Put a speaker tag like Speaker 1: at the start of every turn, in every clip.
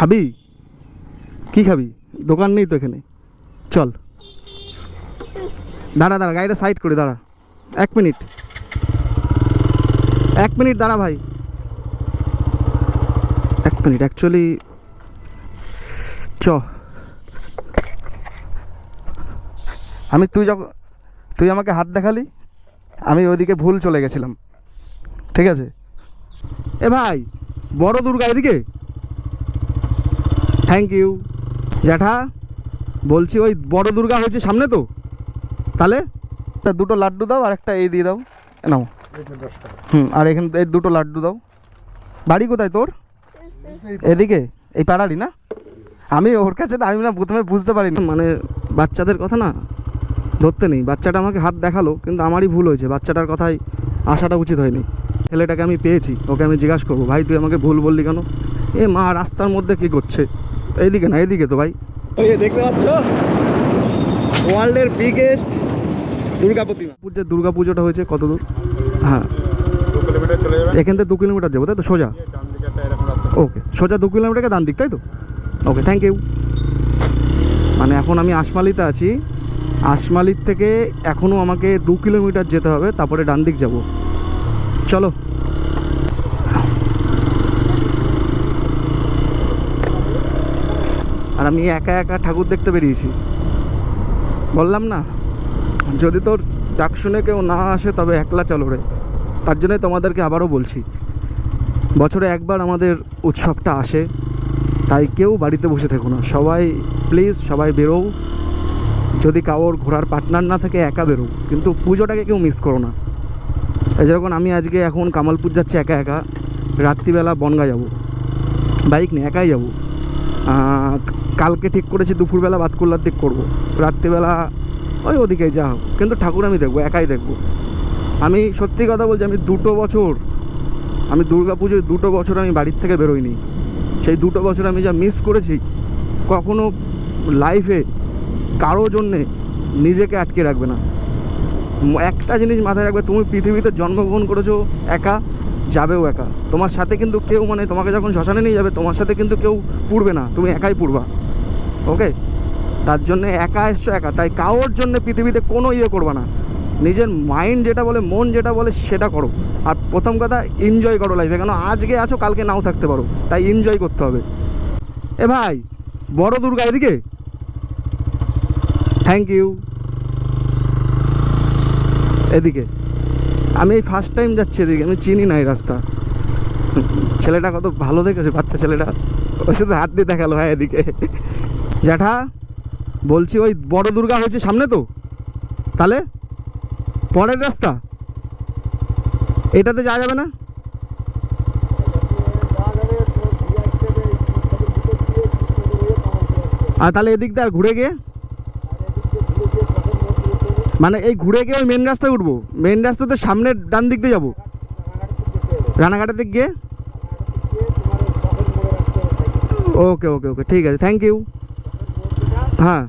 Speaker 1: খাবি? কি খাবি? দোকান নেই তো এখানে। চল। দাঁড়া দাঁড়া, গাড়িটা সাইড করে, দাঁড়া। এক মিনিট। এক মিনিট, দাঁড়া ভাই। এক মিনিট অ্যাকচুয়ালি চ। আমি, তুই যখন, তুই আমাকে হাত দেখালি, আমি ওইদিকে ভুল চলে গেছিলাম। ঠিক আছে? এ ভাই, বড় দুর্গা এদিকে? থ্যাংক ইউ জ্যাঠা বলছি ওই বড় দুর্গা হয়েছে সামনে তো? তাহলে? তা দুটো লাড্ডু দাও আর একটা এই দিয়ে দাও। এ নাও। হুম আর এখানে এই দুটো লাড্ডু দাও। বাড়ি কোথায় তোর? এদিকে? এই পাড়ারই না? আমি ওর কাছে আমি না প্রথমে বুঝতে পারি না মানে বাচ্চাদের কথা না ধরতে নেই। বাচ্চাটা আমাকে হাত দেখাল কিন্তু আমারই ভুল হয়েছে। বাচ্চাটার কথাই আসাটা উচিত হয়নি। ছেলেটাকে আমি পেয়েছি ওকে আমি জিজ্ঞাসা করব ভাই তুই আমাকে ভুল বললি কেন? এ মা রাস্তার মধ্যে কি করছে? এইদিকে না এইদিকে তো ভাই। ওই দেখতে পাচ্ছ ওয়ার্ল্ডের বিগেস্ট দুর্গা প্রতিমা। যে দুর্গা পুজোটা হয়েছে কত দূর? হ্যাঁ। এখান থেকে দু কিলোমিটার যাব তাই তো? সোজা? ওকে সোজা দু কিলোমিটারকে ডান দিক তাই তো? ওকে থ্যাংক ইউ মানে এখন আমি আশমালিতে আছি। আশমালির থেকে এখনও আমাকে দু কিলোমিটার যেতে হবে তারপরে ডান দিক যাব। চলো। আর আমি একা একা ঠাকুর দেখতে বেরিয়েছি। বললাম না, যদি তোর ডাক শুনে কেউ না আসে তবে একলা চলো রে। তার জন্যই তোমাদেরকে আবারও বলছি, বছরে একবার আমাদের উৎসবটা আসে, তাই কেউ বাড়িতে বসে থেকো না। সবাই প্লিজ সবাই বেরো যদি কাউর ঘোরার পার্টনার না থাকে, একা বেরো কিন্তু পুজোটাকে কেউ মিস করো না। যেরকম আমি আজকে এখন কামালপুর যাচ্ছি একা একা। রাত্রিবেলা বনগা যাব। বাইক নিয়ে একাই যাব। কালকে ঠিক করেছি, দুপুরবেলা বাতকুল্লার দিক করব। রাত্রিবেলা ওই ওদিকে যা হোক, কিন্তু ঠাকুর আমি দেখব, একাই দেখব। আমি সত্যি কথা বলছি, আমি দুটো বছর, আমি দুর্গা পুজোয় দুটো বছর আমি বাড়ির থেকে বেরোইনি। সেই দুটো বছর আমি যা মিস করেছি, কখনো লাইফে কারও জন্যে নিজেকে আটকে রাখবে না। একটা জিনিস মাথায় রাখবে, তুমি পৃথিবীতে জন্মগ্রহণ করেছ, একা, যাবেও একা। তোমার সাথে কিন্তু কেউ মানে তোমাকে যখন শ্মশানে নিয়ে যাবে, তোমার সাথে কিন্তু কেউ পুড়বে না, তুমি একাই পুড়বা। ওকে? তার জন্য একা এসছো একা। তাই কারোর জন্য পৃথিবীতে কোনো ইয়ে করবা না। নিজের মাইন্ড যেটা বলে, মন যেটা বলে, সেটা করো। আর প্রথম কথা এনজয় করো লাইফে কেন, আজকে আছো, কালকে নাও থাকতে পারো। তাই এনজয় করতে হবে। এ ভাই, বড় দুর্গা এদিকে? থ্যাংক ইউ এদিকে। আমি এই ফার্স্ট টাইম যাচ্ছি এদিকে। আমি চিনি না এই রাস্তা। ছেলেটা কত ভালো দেখেছে, বাচ্চা ছেলেটা। ওর সাথে হাত দিয়ে দেখাল হ্যাঁ এদিকে। জ্যাঠা, বলছি ওই বড় দুর্গা হয়েছে সামনে তো। তাহলে পরের রাস্তা। এটাতে যাওয়া যাবে না? আর তাহলে এদিক দিয়ে আর ঘুরে গিয়ে? মানে এই ঘুরে গিয়ে ওই মেন রাস্তায় উঠবো। মেন রাস্তাতে সামনের ডান দিক দিয়ে যাব। রানাঘাটের দিক গিয়ে? ওকে ওকে ওকে, ঠিক আছে থ্যাংক ইউ হ্যাঁ।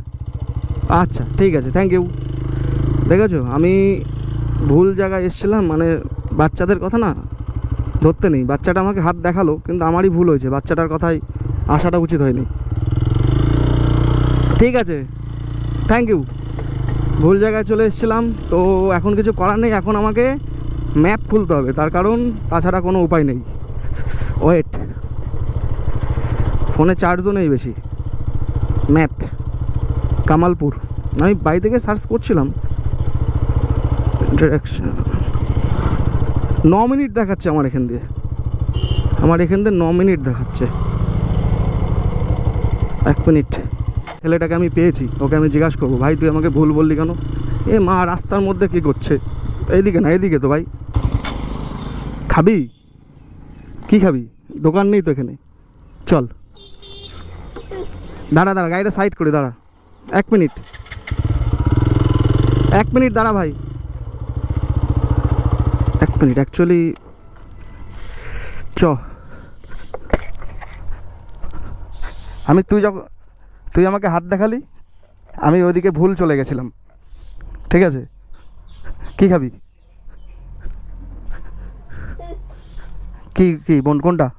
Speaker 1: আচ্ছা ঠিক আছে থ্যাংক ইউ দেখেছ, আমি ভুল জায়গায় এসেছিলাম মানে বাচ্চাদের কথা না ধরতে নেই। বাচ্চাটা আমাকে হাত দেখাল, কিন্তু আমারই ভুল হয়েছে, বাচ্চাটার কথাই আসাটা উচিত হয়নি। ঠিক আছে থ্যাংক ইউ ভুল জায়গায় চলে এসেছিলাম, তো এখন কিছু করার নেই, এখন আমাকে ম্যাপ খুলতে হবে, তার কারণ তাছাড়া কোনো উপায় নেই। ওয়েট ফোনে চার্জও নেই বেশি। ম্যাপ কামালপুর। আমি বাড়ি থেকে সার্চ করছিলাম। ন মিনিট দেখাচ্ছে আমার এখান দিয়ে। আমার এখান দিয়ে ন মিনিট দেখাচ্ছে। এক মিনিট। ছেলেটাকে আমি পেয়েছি, ওকে আমি জিজ্ঞাসা করব, ভাই, তুই আমাকে ভুল বললি কেন? এ মা, রাস্তার মধ্যে কি করছে? এইদিকে না, এইদিকে তো ভাই। খাবি? কি খাবি? দোকান নেই তো এখানে। চল। দাঁড়া দাঁড়া, গাড়িটা সাইড করে দাঁড়া। এক মিনিট। এক মিনিট দাঁড়া ভাই। এক মিনিট অ্যাকচুয়ালি চ। আমি, তুই যখন, তুই আমাকে হাত দেখালি, আমি ওইদিকে ভুল চলে গেছিলাম। ঠিক আছে? কি খাবি? কি কি, বোন, কোনটা?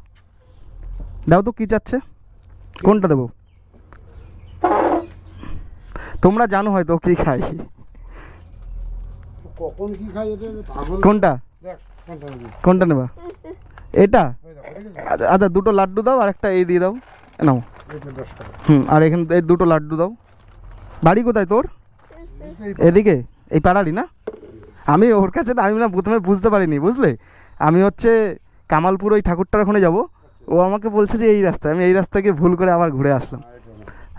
Speaker 1: দাও তো, কী চাচ্ছে? কোনটা দেবো? তোমরা জানো হয়তো কি খাই।
Speaker 2: কখন কি খাই
Speaker 1: কোনটা?
Speaker 2: কোনটা নেবা?
Speaker 1: এটা? আচ্ছা, আচ্ছা দুটো লাড্ডু দাও আর একটা এই দিয়ে দাও। নাও। হুম আর এখানে এই দুটো লাড্ডু দাও। বাড়ি কোথায় তোর? এদিকে? এই পাড়ারই না? আমি ওর কাছে আমি না প্রথমে বুঝতে পারিনি বুঝলে? আমি হচ্ছে কামালপুর ওই ঠাকুরটার ওখানে যাব। ও আমাকে বলছে যে এই রাস্তায় আমি এই রাস্তাকে ভুল করে আবার ঘুরে আসলাম।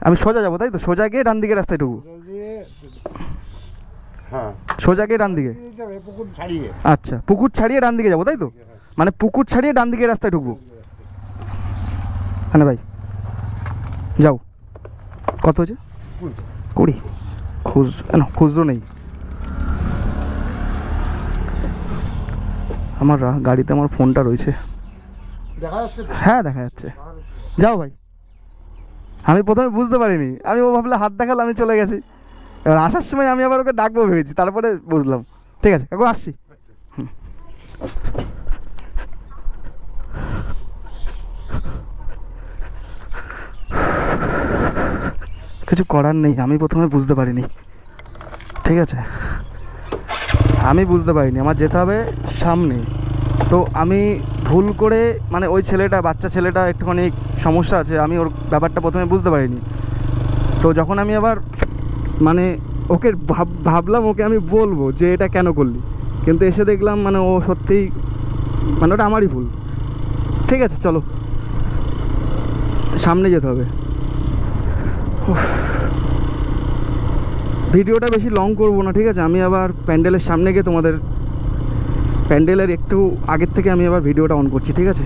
Speaker 1: আমি সোজা যাব তাই তো? সোজা গিয়ে ডান দিকে রাস্তায় ঢুকবো।
Speaker 2: হ্যাঁ।
Speaker 1: সোজা গিয়ে ডান দিকে? আচ্ছা পুকুর ছাড়িয়ে ডান দিকে যাব তাই তো? মানে পুকুর ছাড়িয়ে ডান দিকে রাস্তায় ঢুকবো। হ্যাঁ ভাই যাও। কত হয়েছে?
Speaker 2: কুড়ি।
Speaker 1: কুড়ি খুচ না খুচরো নেই। আমার গাড়িতে আমার ফোনটা রয়েছে।
Speaker 2: দেখা যাচ্ছে তো?
Speaker 1: হ্যাঁ দেখা যাচ্ছে। যাও ভাই। আমি প্রথমে বুঝতে পারিনি। আমি ও ভাবলে, হাত দেখাল, আমি চলে গেছি। এবার আসার সময় আমি আবার ওকে ডাকবো ভেবেছি, তারপরে বুঝলাম। ঠিক আছে কাকু আসছি। কিছু করার নেই, আমি প্রথমে বুঝতে পারিনি। ঠিক আছে? আমি বুঝতে পারিনি, আমার যেতে হবে সামনে। তো আমি ভুল করে মানে ওই ছেলেটা, বাচ্চা ছেলেটা একটুখানি সমস্যা আছে, আমি ওর ব্যাপারটা প্রথমে বুঝতে পারিনি। তো যখন আমি আবার মানে ওকে ভাব, ভাবলাম ওকে আমি বলব যে এটা কেন করলি? কিন্তু এসে দেখলাম মানে ও সত্যিই মানে ওটা আমারই ভুল। ঠিক আছে, চলো। সামনে যেতে হবে। ভিডিওটা বেশি লং করব না, ঠিক আছে? আমি আবার প্যান্ডেলের সামনে গিয়ে তোমাদের প্যান্ডেলের একটু আগের থেকে আমি আবার ভিডিওটা অন করছি ঠিক আছে?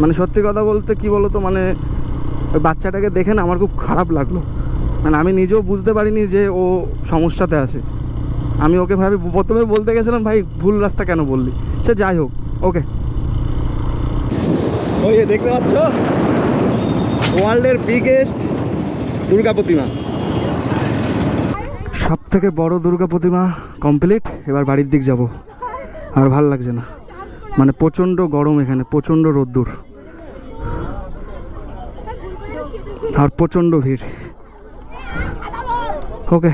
Speaker 1: মানে সত্যি কথা বলতে কি বলো তো মানে ওই বাচ্চাটাকে দেখে না আমার খুব খারাপ লাগল। মানে আমি নিজেও বুঝতে পারিনি যে ও সমস্যাতে আছে। আমি ওকে ভাবি প্রথমে বলতে গেছিলাম ভাই ভুল রাস্তা কেন বললি? সে যাই হোক ওকে। ওই দেখতে পাচ্ছ? ওয়ার্ল্ডের বিগেস্ট দুর্গা প্রতিমা। সব থেকে বড় দুর্গা প্রতিমা কমপ্লিট এবার বাড়ির দিক যাব। আর ভালো লাগছে না। মানে প্রচণ্ড গরম এখানে, প্রচণ্ড রোদ্দুর। আর প্রচণ্ড ভিড়। ওকে।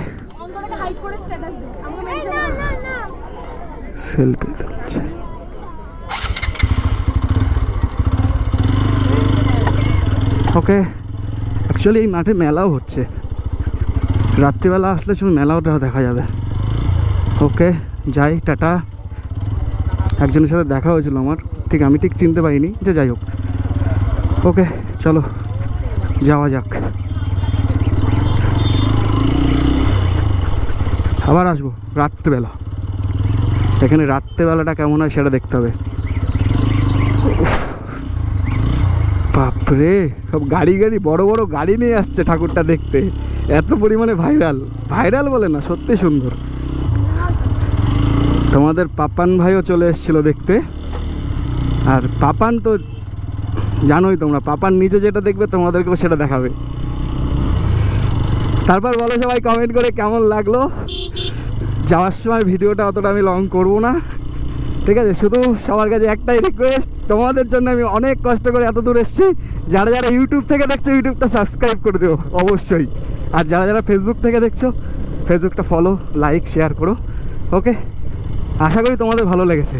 Speaker 1: সেলফি ওকে। অ্যাকচুয়ালি এই মাঠে মেলাও হচ্ছে। রাত্রিবেলা আসলে তুমি মেলাওটা দেখা যাবে। ওকে, যাই, টাটা। একজনের সাথে দেখা হয়েছিল আমার। ঠিক আমি ঠিক চিনতে পারিনি, যে যাই হোক। ওকে, চলো, যাওয়া যাক। আবার আসব, রাত্রিবেলা। এখানে রাত্রেবেলাটা কেমন হয় সেটা দেখতে হবে। বাপরে, সব গাড়ি গাড়ি, বড় বড় গাড়ি নিয়ে আসছে ঠাকুরটা দেখতে। এত পরিমাণে ভাইরাল ভাইরাল বলে না, সত্যি সুন্দর। তোমাদের পাপান ভাইও চলে এসেছিল দেখতে। আর পাপান তো জানোই তোমরা পাপান নিজে যেটা দেখবে তোমাদেরকেও সেটা দেখাবে। তারপর বলো সবাই কমেন্ট করে কেমন লাগল? যাওয়ার সময় ভিডিওটা অতটা আমি লং করব না। ঠিক আছে, শুধু সবার কাছে একটাই রিকোয়েস্ট তোমাদের জন্য আমি অনেক কষ্ট করে এত দূর এসেছি। যারা যারা ইউটিউব থেকে দেখছ ইউটিউবটা সাবস্ক্রাইব করে দিও, অবশ্যই। আর যারা যারা ফেসবুক থেকে দেখছ ফেসবুকটা ফলো লাইক শেয়ার করো ওকে আশা করি তোমাদের ভালো লেগেছে।